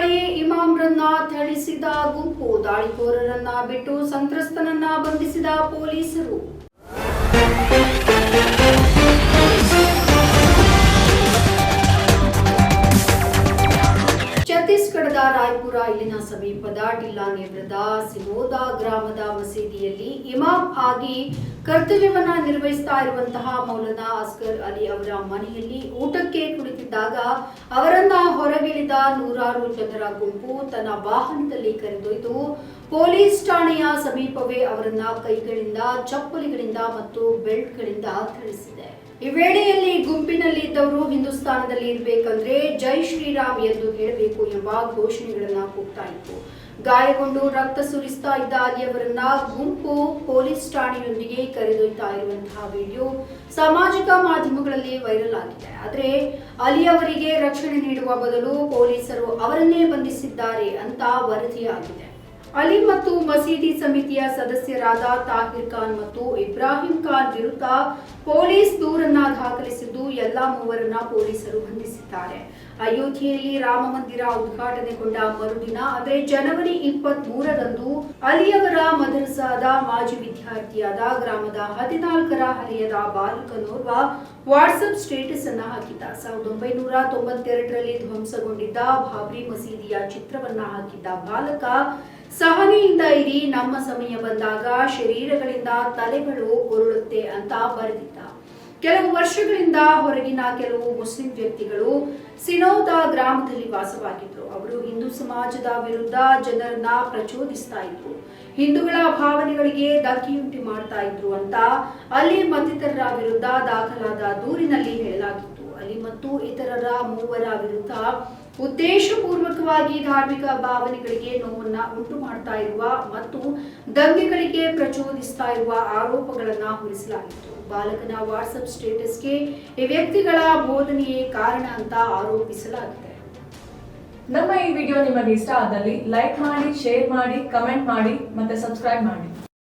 ಬಳಿಯೇ ಇಮಾಮ್ರನ್ನ ಥಳಿಸಿದ ಗುಂಪು ದಾಳಿಕೋರರನ್ನ ಬಿಟ್ಟು ಸಂತ್ರಸ್ತನನ್ನ ಬಂಧಿಸಿದ ಪೊಲೀಸರು. ಛತ್ತೀಸ್ಗಢದ ರಾಯ್ಪುರ ಇಲ್ಲಿನ ಸಮೀಪದ ಟಿಲ್ಲಾ ನೇಬ್ರದ ಸಿಮೋದಾ ಗ್ರಾಮದ ಮಸೀದಿಯಲ್ಲಿ ಇಮಾಮ್ ಆಗಿ ಕರ್ತವ್ಯವನ್ನ ನಿರ್ವಹಿಸ್ತಾ ಇರುವಂತಹ ಮೌಲಾನಾ ಅಸ್ಕರ್ ಅಲಿ ಅವರ ಮನೆಯಲ್ಲಿ ಊಟಕ್ಕೆ ಕುಳಿತಿದ್ದಾಗ ಅವರನ್ನ ಹೊರಗಿಳಿದ ನೂರಾರು ಜನರ ಗುಂಪು ತನ್ನ ವಾಹನದಲ್ಲಿ ಕರೆದೊಯ್ದು ಪೊಲೀಸ್ ಠಾಣೆಯ ಸಮೀಪವೇ ಅವರನ್ನ ಕೈಗಳಿಂದ, ಚಪ್ಪಲಿಗಳಿಂದ ಮತ್ತು ಬೆಲ್ಟ್ಗಳಿಂದ ಥಳಿಸಿದೆ. ಈ ವೇಳೆಯಲ್ಲಿ ಗುಂಪಿನಲ್ಲಿ ಇದ್ದವರು ಹಿಂದೂಸ್ತಾನದಲ್ಲಿ ಇರಬೇಕಂದ್ರೆ ಜೈ ಶ್ರೀರಾಮ್ ಎಂದು ಹೇಳಬೇಕು ಎಂಬ ಘೋಷಣೆಗಳನ್ನ ಕೂಗ್ತಾ ಇತ್ತು. ಗಾಯಗೊಂಡು ರಕ್ತ ಸುರಿಸ್ತಾ ಇದ್ದ ಅಲಿಯವರನ್ನ ಗುಂಪು ಪೊಲೀಸ್ ಠಾಣೆಯೊಂದಿಗೆ ಕರೆದೊಯ್ತಾ ಇರುವಂತಹ ವಿಡಿಯೋ ಸಾಮಾಜಿಕ ಮಾಧ್ಯಮಗಳಲ್ಲಿ ವೈರಲ್ ಆಗಿದೆ. ಆದರೆ ಅಲಿ ಅವರಿಗೆ ರಕ್ಷಣೆ ನೀಡುವ ಬದಲು ಪೊಲೀಸರು ಅವರನ್ನೇ ಬಂಧಿಸಿದ್ದಾರೆ ಅಂತ ವರದಿಯಾಗಿದೆ. ಅಲಿ ಮತ್ತು ಮಸೀದಿ ಸಮಿತಿಯ ಸದಸ್ಯರಾದ ತಾಹಿರ್ ಖಾನ್ ಮತ್ತು ಇಬ್ರಾಹಿಂ ಖಾನ್ ವಿರುದ್ಧ ಪೊಲೀಸ್ ದೂರನ್ನ ಮೂವರನ್ನ ಪೊಲೀಸರು ಬಂಧಿಸಿದ್ದಾರೆ. ಅಯೋಧ್ಯೆಯಲ್ಲಿ ರಾಮ ಮಂದಿರ ಉದ್ಘಾಟನೆಗೊಂಡ ಮರುದಿನ, ಅಂದರೆ ಜನವರಿ ಇಪ್ಪತ್ತ್ ಮೂರರಂದು ಅಲಿಯವರ ಮದರಸಾದ ಮಾಜಿ ವಿದ್ಯಾರ್ಥಿಯಾದ ಗ್ರಾಮದ ಹದಿನಾಲ್ಕರ ಹರಿಯದ ಬಾಲಕನೋರ್ವ ವಾಟ್ಸಪ್ ಸ್ಟೇಟಸ್ ಅನ್ನ ಹಾಕಿದ್ದ. ಸಾವಿರದ ಒಂಬೈನೂರ ತೊಂಬತ್ತೆರಡರಲ್ಲಿ ಧ್ವಂಸಗೊಂಡಿದ್ದ ಬಾಬ್ರಿ ಮಸೀದಿಯ ಚಿತ್ರವನ್ನ ಹಾಕಿದ್ದ ಬಾಲಕ, ಸಹನೆಯಿಂದ ಇರಿ, ನಮ್ಮ ಸಮಯ ಬಂದಾಗ ಶರೀರಗಳಿಂದ ತಲೆಗಳು ಉರುಳುತ್ತೆ ಅಂತ ಬರೆದಿದ್ದ. ಕೆಲವು ವರ್ಷಗಳಿಂದ ಹೊರಗಿನ ಕೆಲವು ಮುಸ್ಲಿಂ ವ್ಯಕ್ತಿಗಳು ಸಿನೋದ ಗ್ರಾಮದಲ್ಲಿ ವಾಸವಾಗಿದ್ರು ಅವರು ಹಿಂದೂ ಸಮಾಜದ ವಿರುದ್ಧ ಜನರನ್ನ ಪ್ರಚೋದಿಸ್ತಾ ಇದ್ರು. ಹಿಂದೂಗಳ ಭಾವನೆಗಳಿಗೆ ಧಕ್ಕೆಯುಂಟು ಮಾಡ್ತಾ ಇದ್ರು ಅಂತ ಅಲ್ಲಿ ಮತ್ತಿತರರ ವಿರುದ್ಧ ದಾಖಲಾದ ದೂರಿನಲ್ಲಿ ಹೇಳಲಾಗಿತ್ತು. ಅಲ್ಲಿ ಮತ್ತು ಇತರರ ಮೂವರ ವಿರುದ್ಧ ಉದ್ದೇಶಪೂರ್ವಕವಾಗಿ ಧಾರ್ಮಿಕ ಭಾವನೆಗಳಿಗೆ ನೋವನ್ನ ಉಂಟು ಮಾಡ್ತಾ ಇರುವ ಮತ್ತು ದಂಗೆಗಳಿಗೆ ಪ್ರಚೋದಿಸ್ತಾ ಇರುವ ಆರೋಪಗಳನ್ನ ಹೊರಿಸಲಾಗಿತ್ತು. ಬಾಲಕನ ವಾಟ್ಸಪ್ ಸ್ಟೇಟಸ್ಗೆ ಈ ವ್ಯಕ್ತಿಗಳ ಬೋಧನೆಯೇ ಕಾರಣ ಅಂತ ಆರೋಪಿಸಲಾಗಿದೆ. ನಮ್ಮ ಈ ವಿಡಿಯೋ ನಿಮಗೆ ಇಷ್ಟ ಆದಲ್ಲಿ ಲೈಕ್ ಮಾಡಿ, ಶೇರ್ ಮಾಡಿ, ಕಮೆಂಟ್ ಮಾಡಿ ಮತ್ತೆ ಸಬ್ಸ್ಕ್ರೈಬ್ ಮಾಡಿ.